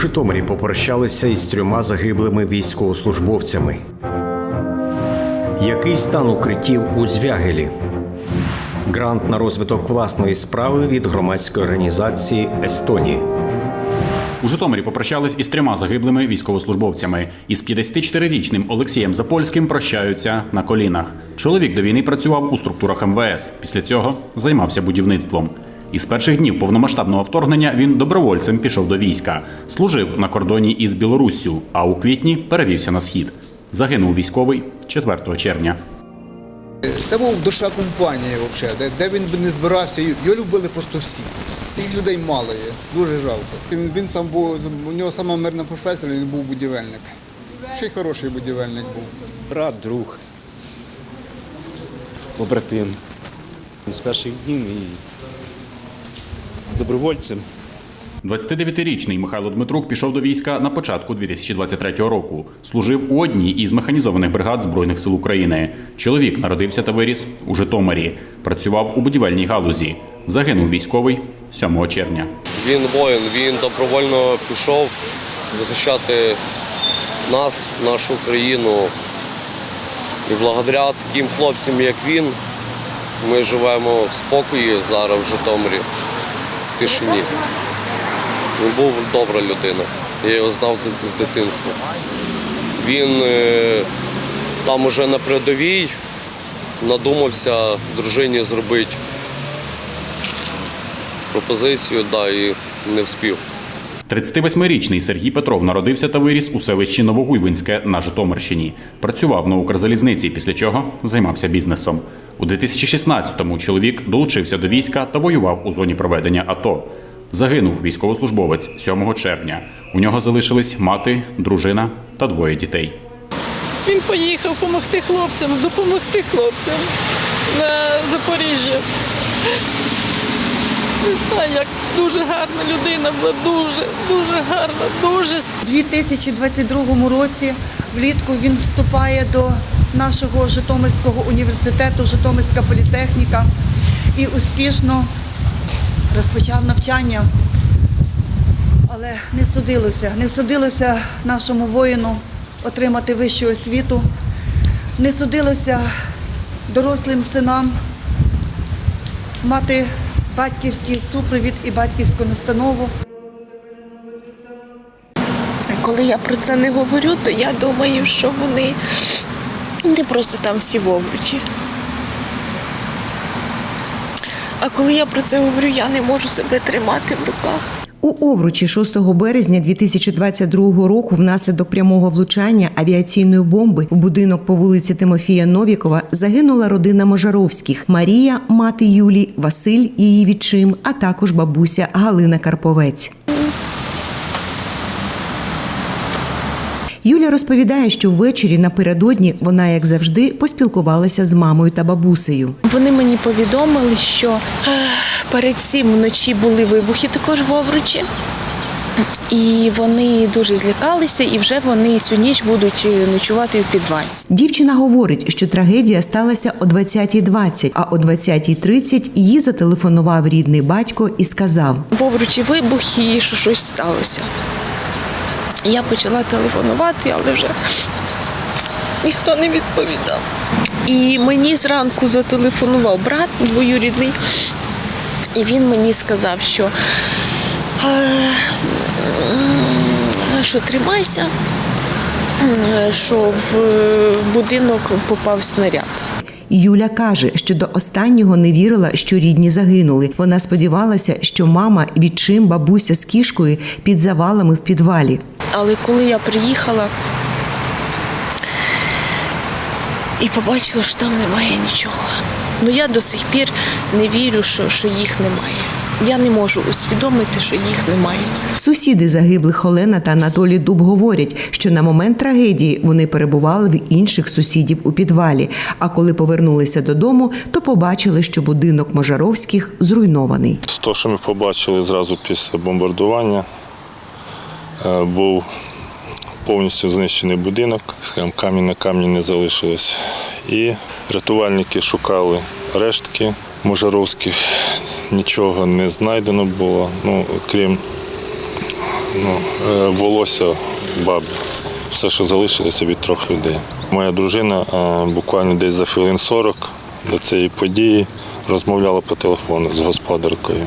Житомирі попрощалися із трьома загиблими військовослужбовцями. Який стан укриттів у Звягелі? Грант на розвиток власної справи від громадської організації Естоні. У Житомирі попрощались із трьома загиблими військовослужбовцями. Із 54-річним Олексієм Запольським прощаються на колінах. Чоловік до війни працював у структурах МВС. Після цього займався будівництвом. Із перших днів повномасштабного вторгнення він добровольцем пішов до війська, служив на кордоні із Білоруссю, а у квітні перевівся на схід. Загинув військовий 4 червня. Це був душа компанії, взагалі, де, де він би не збирався, його любили просто всі. Тих людей мало є, дуже жалко. Він, він сам був, у нього сама мирна професія, він був будівельник. Ще й хороший будівельник був. брат, друг, побратим. З перших днів і добровольцем. 29-річний Михайло Дмитрук пішов до війська на початку 2023 року. Служив у одній із механізованих бригад Збройних сил України. Чоловік народився та виріс у Житомирі. Працював у будівельній галузі. Загинув військовий 7 червня. Він воїн, він добровольно пішов захищати нас, нашу країну. І благодаря таким хлопцям, як він, ми живемо в спокої зараз в Житомирі, тишині. Він був добра людина. Я його знав з- з дитинства. Він е, там уже на передовій надумався дружині зробити пропозицію, да, і не вспів. 38-річний Сергій Петров народився та виріс у селищі Новогуйвинське на Житомирщині. Працював на Укрзалізниці, після чого займався бізнесом. У 2016-му чоловік долучився до війська та воював у зоні проведення АТО. Загинув військовослужбовець 7 червня. У нього залишились мати, дружина та двоє дітей. Він поїхав допомогти хлопцям, допомогти хлопцям на Запоріжжя. Не як дуже гарна людина була, дуже, дуже гарна, дуже. У 2022 році влітку він вступає до нашого Житомирського університету, Житомирська політехніка і успішно розпочав навчання. Але не судилося, не судилося нашому воїну отримати вищу освіту, не судилося дорослим синам мати батьківський супровід і батьківську настанову. Коли я про це не говорю, то я думаю, що вони не просто там всі в овочі. А коли я про це говорю, я не можу себе тримати в руках. У Овручі 6 березня 2022 року внаслідок прямого влучання авіаційної бомби в будинок по вулиці Тимофія Новікова загинула родина Можаровських Марія, мати Юлі, Василь її відчим, а також бабуся Галина Карповець. Юля розповідає, що ввечері напередодні вона, як завжди, поспілкувалася з мамою та бабусею. Вони мені повідомили, що е, перед цим вночі були вибухи також в Овручі. І вони дуже злякалися, і вже вони цю ніч будуть е, ночувати в підвалі. Дівчина говорить, що трагедія сталася о 20.20, а о 20.30 їй зателефонував рідний батько і сказав: В Овручі вибух і що щось сталося. Я почала телефонувати, але вже ніхто не відповідав. І мені зранку зателефонував брат двоюрідний, і він мені сказав, що, е, що тримайся, що в будинок попав снаряд. Юля каже, що до останнього не вірила, що рідні загинули. Вона сподівалася, що мама, відчим, бабуся з кішкою під завалами в підвалі. Але коли я приїхала і побачила, що там немає нічого. Ну я до сих пір не вірю, що, що їх немає. Я не можу усвідомити, що їх немає. Сусіди загиблих Олена та Анатолій Дуб говорять, що на момент трагедії вони перебували в інших сусідів у підвалі. А коли повернулися додому, то побачили, що будинок Можаровських зруйнований. З того, що ми побачили зразу після бомбардування, е, був повністю знищений будинок, камінь на камні не залишилось. І рятувальники шукали рештки Можаровських, нічого не знайдено було, ну, крім ну, е, волосся баб. Все, що залишилося від трьох людей. Моя дружина е, буквально десь за хвилин 40 до цієї події розмовляла по телефону з господаркою.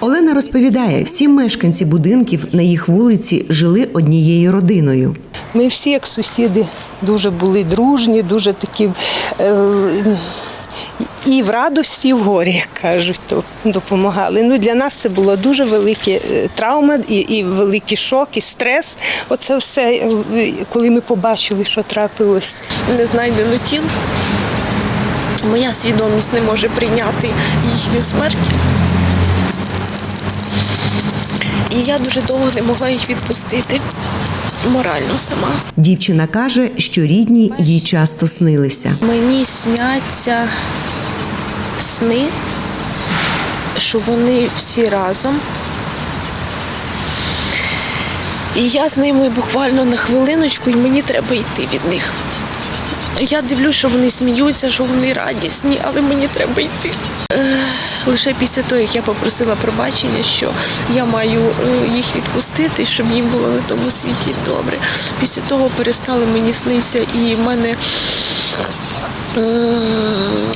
Олена розповідає, всі мешканці будинків на їх вулиці жили однією родиною. Ми всі, як сусіди, дуже були дружні, дуже такі е, і в радості, і в горі, як кажуть, то допомагали. Ну, для нас це була дуже велика е, травма, і, і великий шок, і стрес. Оце все, е, коли ми побачили, що трапилось. Не знайдено тіл. Моя свідомість не може прийняти їхню смерть. І я дуже довго не могла їх відпустити морально сама. Дівчина каже, що рідні їй часто снилися. Мені сняться сни, що вони всі разом. І я з ними буквально на хвилиночку, і мені треба йти від них. Я дивлюсь, що вони сміються, що вони радісні, але мені треба йти. Лише після того, як я попросила пробачення, що я маю е, їх відпустити, щоб їм було на тому світі добре. Після того перестали мені снитися, і в мене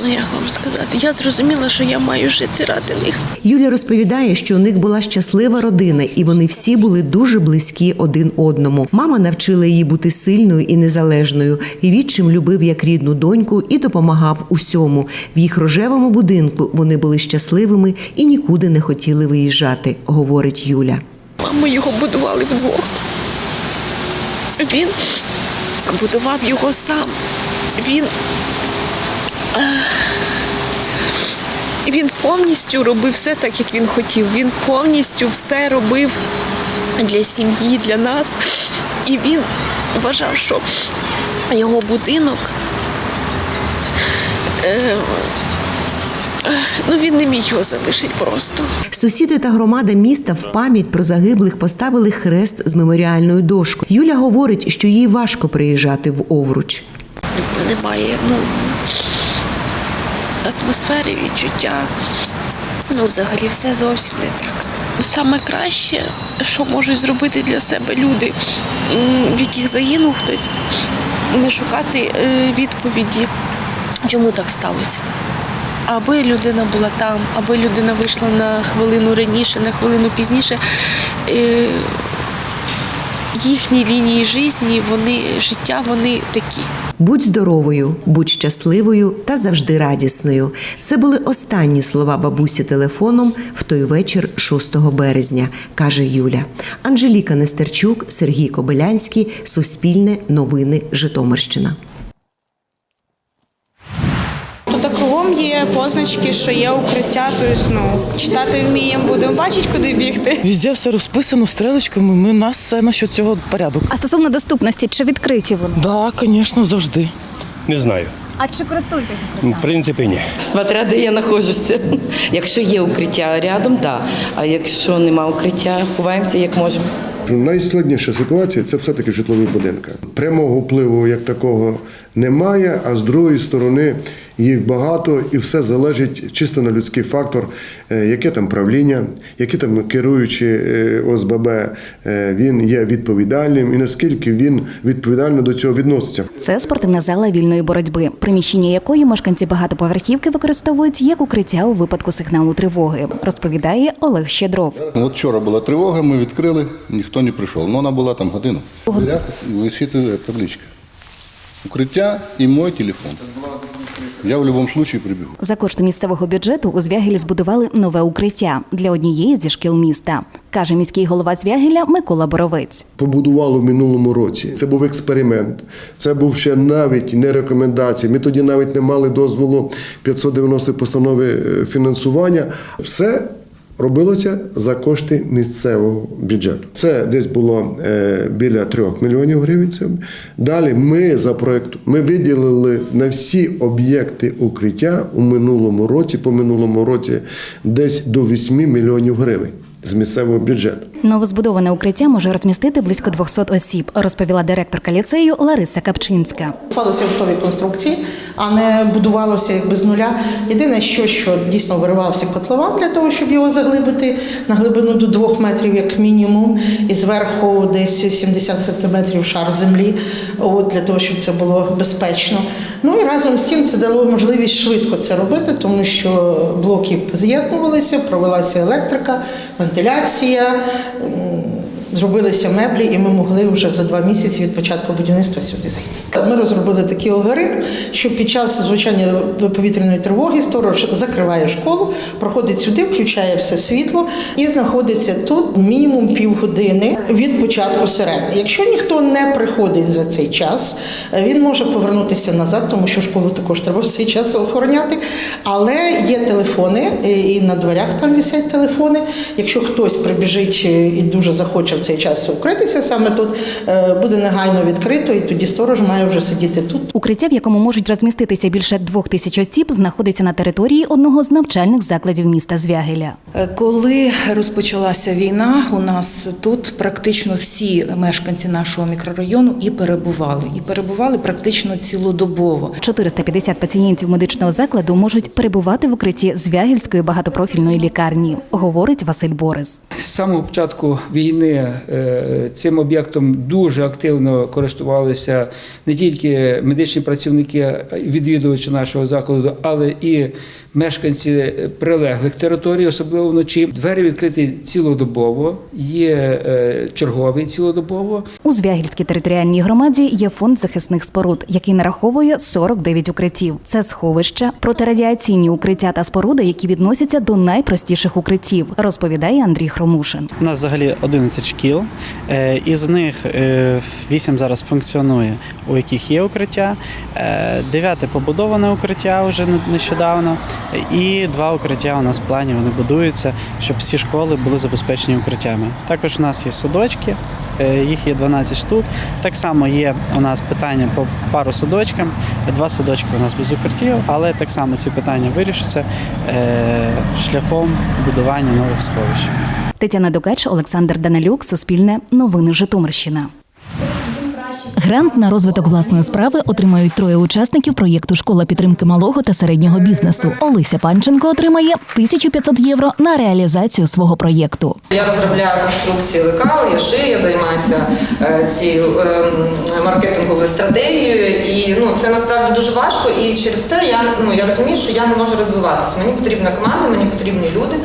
як вам сказати, я зрозуміла, що я маю жити ради них. Юля розповідає, що у них була щаслива родина, і вони всі були дуже близькі один одному. Мама навчила її бути сильною і незалежною. І відчим любив як рідну доньку і допомагав усьому. В їх рожевому будинку вони були щасливими і нікуди не хотіли виїжджати, говорить Юля. Маму його будували вдвох. Він будував його сам. Він, він повністю робив все так, як він хотів. Він повністю все робив для сім'ї, для нас. І він вважав, що його будинок. Е, ну, він не міг його залишити просто. Сусіди та громада міста в пам'ять про загиблих поставили хрест з меморіальною дошкою. Юля говорить, що їй важко приїжджати в Овруч. немає ну, атмосфери, відчуття. Ну, взагалі, все зовсім не так. Саме краще, що можуть зробити для себе люди, в яких загинув хтось, не шукати е, відповіді, чому так сталося. Аби людина була там, аби людина вийшла на хвилину раніше, на хвилину пізніше. Е, їхні лінії житті, вони життя, вони такі. Будь здоровою, будь щасливою та завжди радісною. Це були останні слова бабусі телефоном в той вечір 6 березня, каже Юля. Анжеліка Нестерчук, Сергій Кобилянський, Суспільне новини Житомирщина. Є позначки, що є укриття, тобто ну, читати вміємо, будемо бачити, куди бігти. Везде все розписано стрілочками. Ми нас все насчет цього порядок. А стосовно доступності, чи відкриті вони? Так, да, звісно, завжди. Не знаю. А чи користуєтесь В принципі, ні. Смотря де я знаходжуся. Якщо є укриття рядом, так. А якщо нема укриття, ховаємося як можемо. Найскладніша ситуація це все-таки житлові будинки. Прямого впливу як такого немає, а з другої сторони їх багато і все залежить чисто на людський фактор, е, яке там правління, які там керуючі е, ОСББ, е, він є відповідальним і наскільки він відповідально до цього відноситься. Це спортивна зала вільної боротьби, приміщення якої мешканці багатоповерхівки використовують як укриття у випадку сигналу тривоги, розповідає Олег Щедров. От вчора була тривога, ми відкрили, ніхто не прийшов. Ну, вона була там годину. В дверях висить е, табличка. Укриття і мій телефон. Я в будь-якому випадку прибігу. За кошти місцевого бюджету у Звягелі збудували нове укриття для однієї зі шкіл міста, каже міський голова Звягеля Микола Боровець. побудували в минулому році. Це був експеримент. Це був ще навіть не рекомендації. Ми тоді навіть не мали дозволу 590 постанови е, фінансування. Все. Робилося за кошти місцевого бюджету. Це десь було е, біля 3 мільйонів гривень. Це. Далі ми за проект ми виділили на всі об'єкти укриття у минулому році, по минулому році, десь до 8 мільйонів гривень з місцевого бюджету. Новозбудоване укриття може розмістити близько 200 осіб, розповіла директорка ліцею Лариса Капчинська. Вкладалися готові конструкції, а не будувалося якби з нуля. Єдине, що, що дійсно виривався котлован для того, щоб його заглибити на глибину до двох метрів, як мінімум, і зверху десь 70 сантиметрів шар землі, от, для того, щоб це було безпечно. Ну і разом з тим це дало можливість швидко це робити, тому що блоки з'єднувалися, провелася електрика, вентиляція. Зробилися меблі, і ми могли вже за два місяці від початку будівництва сюди зайти. Ми розробили такий алгоритм, що під час звучання повітряної тривоги сторож закриває школу, проходить сюди, включає все світло і знаходиться тут мінімум півгодини від початку сирени. Якщо ніхто не приходить за цей час, він може повернутися назад, тому що школу також треба в цей час охороняти. Але є телефони, і на дверях там висять телефони. Якщо хтось прибіжить і дуже захоче в цей час укритися саме тут, е, буде негайно відкрито, і тоді сторож має вже сидіти тут. Укриття, в якому можуть розміститися більше двох тисяч осіб, знаходиться на території одного з навчальних закладів міста Звягеля. Е, Коли розпочалася війна, у нас тут практично всі мешканці нашого мікрорайону і перебували, і перебували практично цілодобово. 450 пацієнтів медичного закладу можуть перебувати в укритті Звягельської багатопрофільної лікарні, говорить Василь Борис. З самого початку війни цим об'єктом дуже активно користувалися не тільки медичні працівники, відвідувачі нашого закладу, але і мешканці прилеглих територій, особливо вночі. Двері відкриті цілодобово, є е, черговий цілодобово. У Звягільській територіальній громаді є фонд захисних споруд, який нараховує 49 укриттів. Це сховища, протирадіаційні укриття та споруди, які відносяться до найпростіших укриттів, розповідає Андрій Хромушин. У нас взагалі 11 шкіл, е, із них 8 зараз функціонує, у яких є укриття, 9 побудоване укриття вже нещодавно, і два укриття у нас в плані вони будуються, щоб всі школи були забезпечені укриттями. Також у нас є садочки, е, їх є 12 штук. Так само є у нас питання по пару садочкам, два садочки у нас без укриттів, але так само ці питання вирішаться е, шляхом будування нових сховищ. Тетяна Дукач, Олександр Данилюк, Суспільне, Новини Житомирщина. Грант на розвиток власної справи отримають троє учасників проєкту Школа підтримки малого та середнього бізнесу. Олеся Панченко отримає 1500 євро на реалізацію свого проєкту. Я розробляю конструкції лекал, я шию, я займаюся е, цією е, маркетинговою стратегією, і ну це насправді дуже важко. І через це я ну я розумію, що я не можу розвиватися. Мені потрібна команда, мені потрібні люди.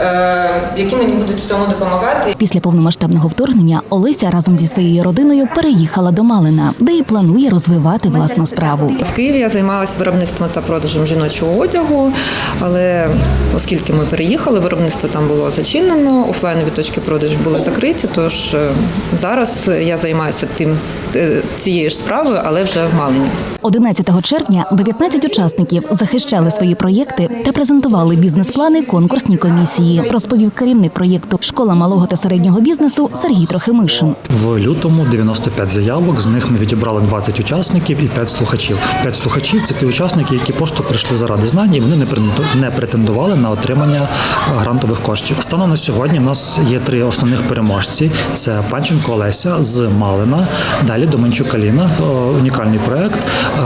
Е, Які мені будуть в цьому допомагати. Після повномасштабного вторгнення Олеся разом зі своєю родиною переїхала до Малина, де і планує розвивати власну справу. В Києві я займалася виробництвом та продажем жіночого одягу, але оскільки ми переїхали, виробництво там було зачинено, офлайнові точки продажу були закриті. Тож е, зараз я займаюся тим е, цією ж справою, але вже в Малині. 11 червня 19 учасників захищали свої проєкти та презентували бізнес-плани конкурсній комісії. Розповів керівник проєкту Школа малого та середнього бізнесу Сергій Трохимишин. В лютому 95 заявок. З них ми відібрали 20 учасників і 5 слухачів. 5 слухачів це ті учасники, які просто прийшли заради знань, і вони не претенду- претендували на отримання е, грантових коштів. Станом на сьогодні в нас є три основних переможці: це Панченко Олеся з Малина, далі Доменчук Аліна, е, унікальний проект. е,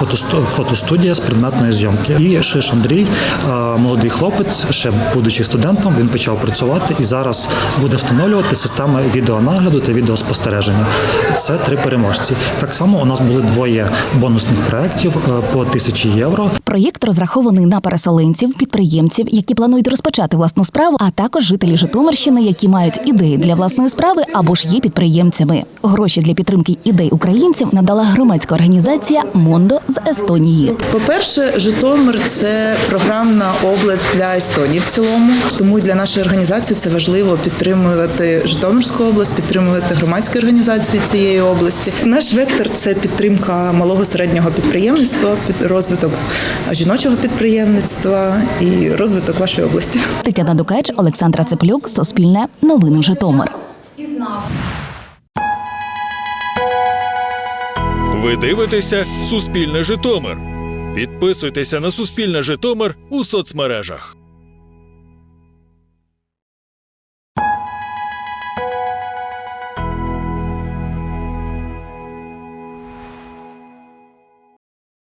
фотосту- Фотостудія з предметної зйомки. І Шиш Андрій, молодий хлопець, ще будучи студентом, він почав працювати і зараз буде встановлювати системи відеонагляду та відеоспостереження. Це три переможці. Так само у нас були двоє бонусних проєктів е, по тисячі євро. Проєкт розрахований на переселенців, підприємців, які планують розпочати власну справу, а також жителі Житомирщини, які мають ідеї для власної справи або ж є підприємцями. Гроші для підтримки ідей українців надала громадська організація Мондо з Естонії. По-перше, Житомир це програмна область для Естонії в цілому. Тому для нашої організації це важливо підтримувати Житомирську область, підтримувати громадські організації цієї області. Наш вектор це підтримка малого середнього підприємництва, під розвиток жіночого підприємництва і розвиток вашої області. Тетяна Дукач, Олександра Цеплюк, Суспільне, Новини Житомир. Ви дивитеся Суспільне Житомир. Підписуйтеся на Суспільне Житомир у соцмережах.